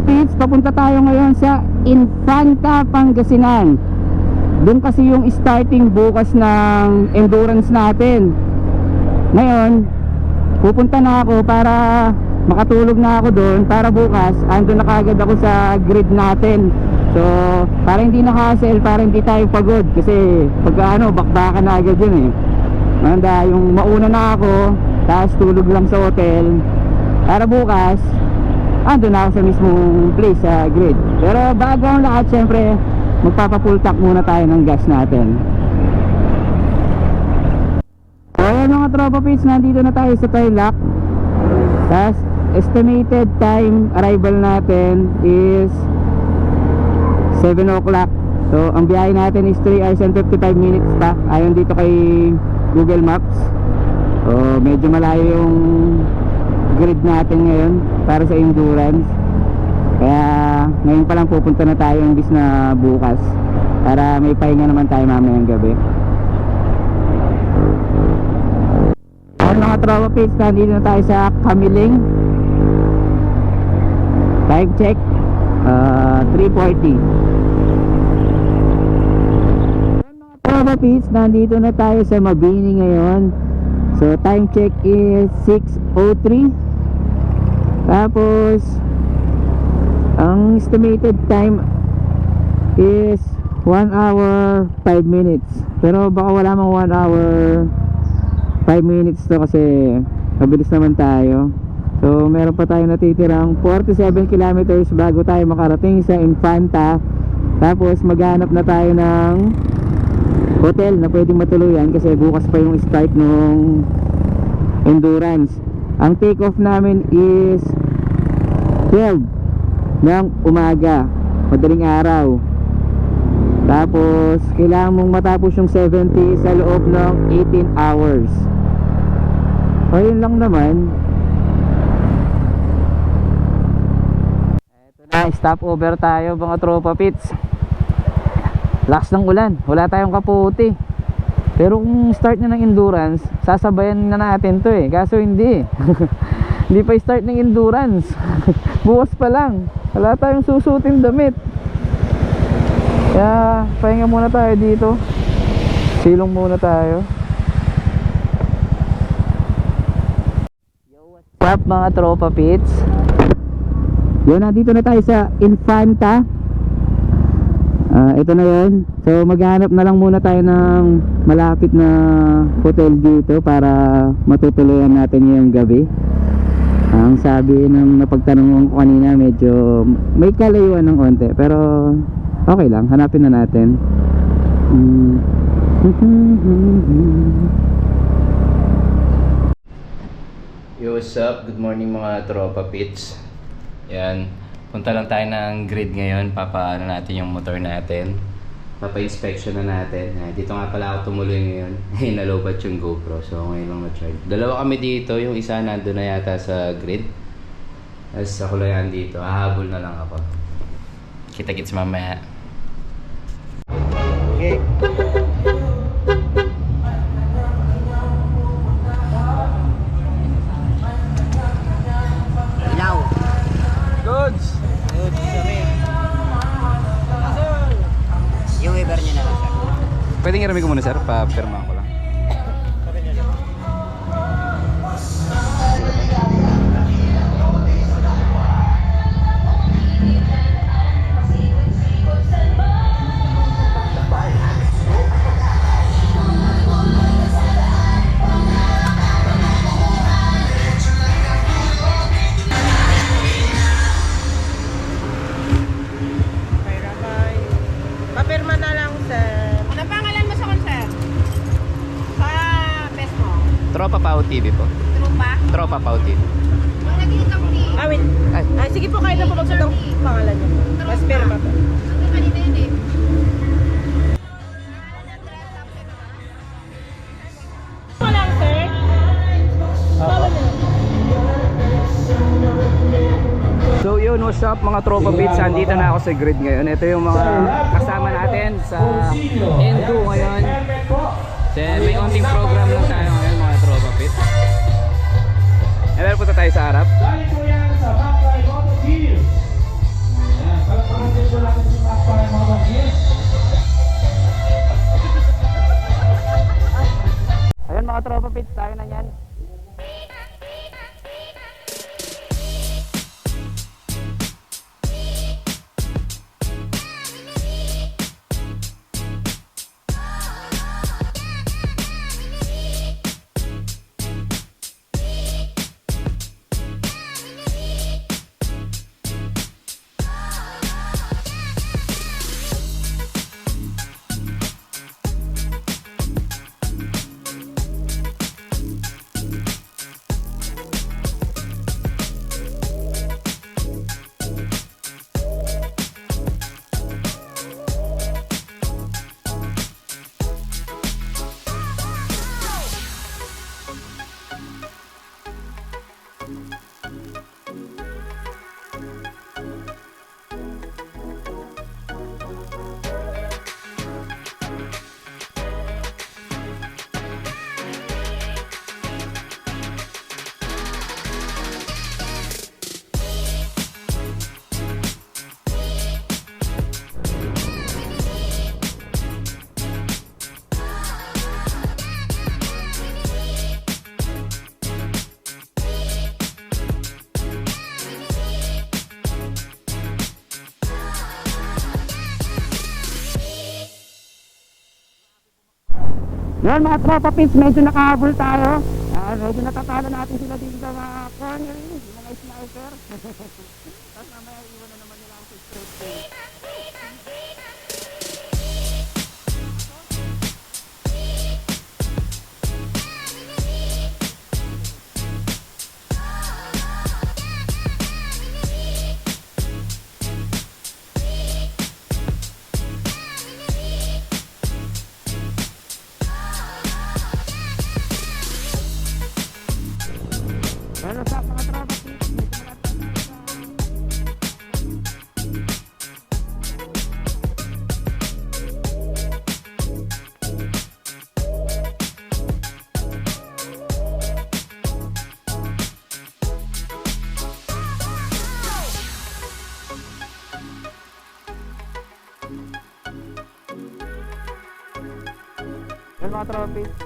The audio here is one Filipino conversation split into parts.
Pits, papunta tayo ngayon sa Infanta, Pangasinan. Doon kasi yung starting bukas ng endurance natin. Ngayon, pupunta na ako para makatulog na ako doon para bukas ando na kagad ako sa grid natin. So, para hindi na hassle, para hindi tayo pagod kasi pagka ano, bakbakan na agad yun eh. Manda, yung mauna na ako, tapos tulog lang sa hotel. Para bukas, ando na ako sa mismong place sa grid. Pero bago ang lahat, syempre, magpapa-full tank muna tayo ng gas natin. Ayan mga tropa pits, nandito na tayo sa Tarlac. Tapos estimated time arrival natin is 7 o'clock. So ang biyahe natin is 3 hours and 55 minutes pa. Ayon dito kay Google Maps. So medyo malayo yung natin ngayon para sa endurance. Kaya ngayon pa lang pupunta na tayo imbis na bukas para may pahinga naman tayo mamayang gabi. Ayun mga tropa pits, nandito na tayo sa Kamiling. Time check, uh, 3.40. Ayun mga tropa pits, nandito na tayo sa Mabini ngayon. So time check is 6.03. Tapos, ang estimated time is 1 hour 5 minutes. Pero baka wala mang 1 hour 5 minutes to kasi mabilis naman tayo. So meron pa tayo natitirang 47 kilometers bago tayo makarating sa Infanta. Tapos maghanap na tayo ng hotel na pwedeng matuluyan kasi bukas pa yung start nung endurance. Ang take off namin is 12 ng umaga, madaling araw. Tapos kailangan mong matapos yung 70 sa loob ng 18 hours. O yun lang naman. Eto na, stop over tayo mga tropa pits. Lakas ng ulan, wala tayong kaputi. Pero kung start na ng endurance, sasabayan na natin to eh. Kaso hindi. hindi pa start ng endurance. Bukas pa lang. Wala tayong susutin damit. Kaya pahinga muna tayo dito. Silong muna tayo. What's up mga tropa pits? Yun, nandito na tayo sa Infanta. Ah, ito na yun. So maghanap na lang muna tayo ng malapit na hotel dito para matutuluyan natin yung gabi. Ang sabi ng napagtanong ko kanina medyo may kalayuan ng konti pero okay lang, hanapin na natin. Yo, what's up? Good morning mga tropa pits. Yan. Punta lang tayo ng grid ngayon. Papaano natin yung motor natin. Papa-inspection na natin. Yan. Dito nga pala ako tumuloy ngayon. Eh, nalobat yung GoPro. So, ngayon lang na-charge. Dalawa kami dito. Yung isa nandun na yata sa grid. Tapos ako lang yan dito. Hahabol na lang ako. Kita-kits mamaya. Okay. Pwede nga ko muna sir. Pa-firma ko lang. Tropa Pau TV po. Trupa? Tropa Pau TV. Ang nag-iitang ni... Ah, wait. Ay. Ay, sige po, kahit na po magsuot ang pangalan niyo. Mas po. Ang kanina yun eh. So yun, what's up mga tropa beats? Andito na ako sa grid ngayon. Ito yung mga kasama natin sa N2 ngayon. So, may onting program lang tayo And meron punta tayo sa harap. Dali po yan sa Backway Moto Ayan, palagpakan din po natin si Backway Moto Gears. Mga tropa, pits tayo na yan. Yan mga tropa pins, medyo nakahabol tayo. Ah, medyo natatalo natin sila dito sa mga yung mga sniper. Tapos mamaya iwan na naman nila ako sa Yan mga trophy.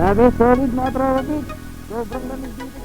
Grabe, solid mga tropa Sobrang lamig dito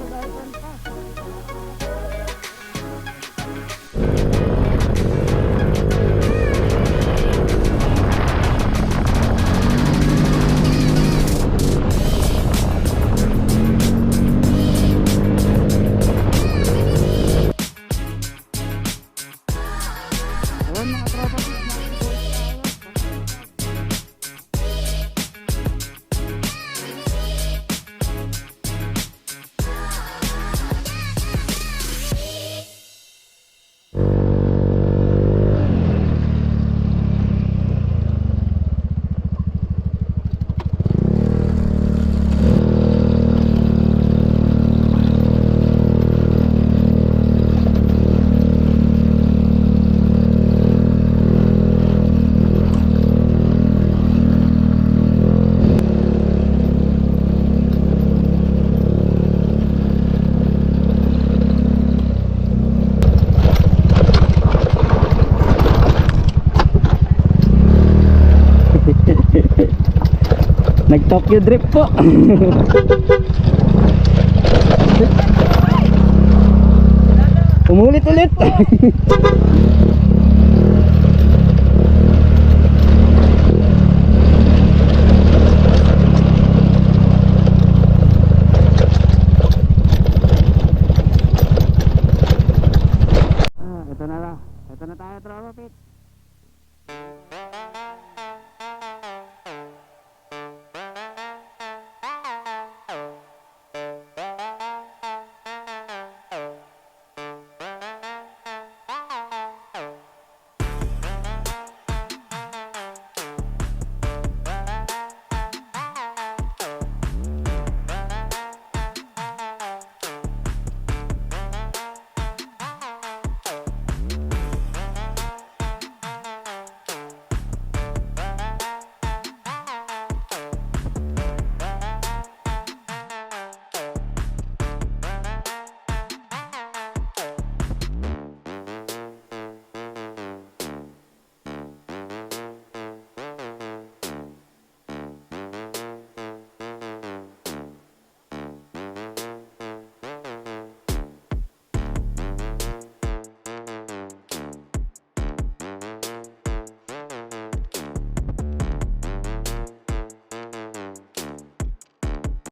Nag-Tokyo drift po. Umulit ulit. ah, ito na lang. Ito na tayo, tropa pit.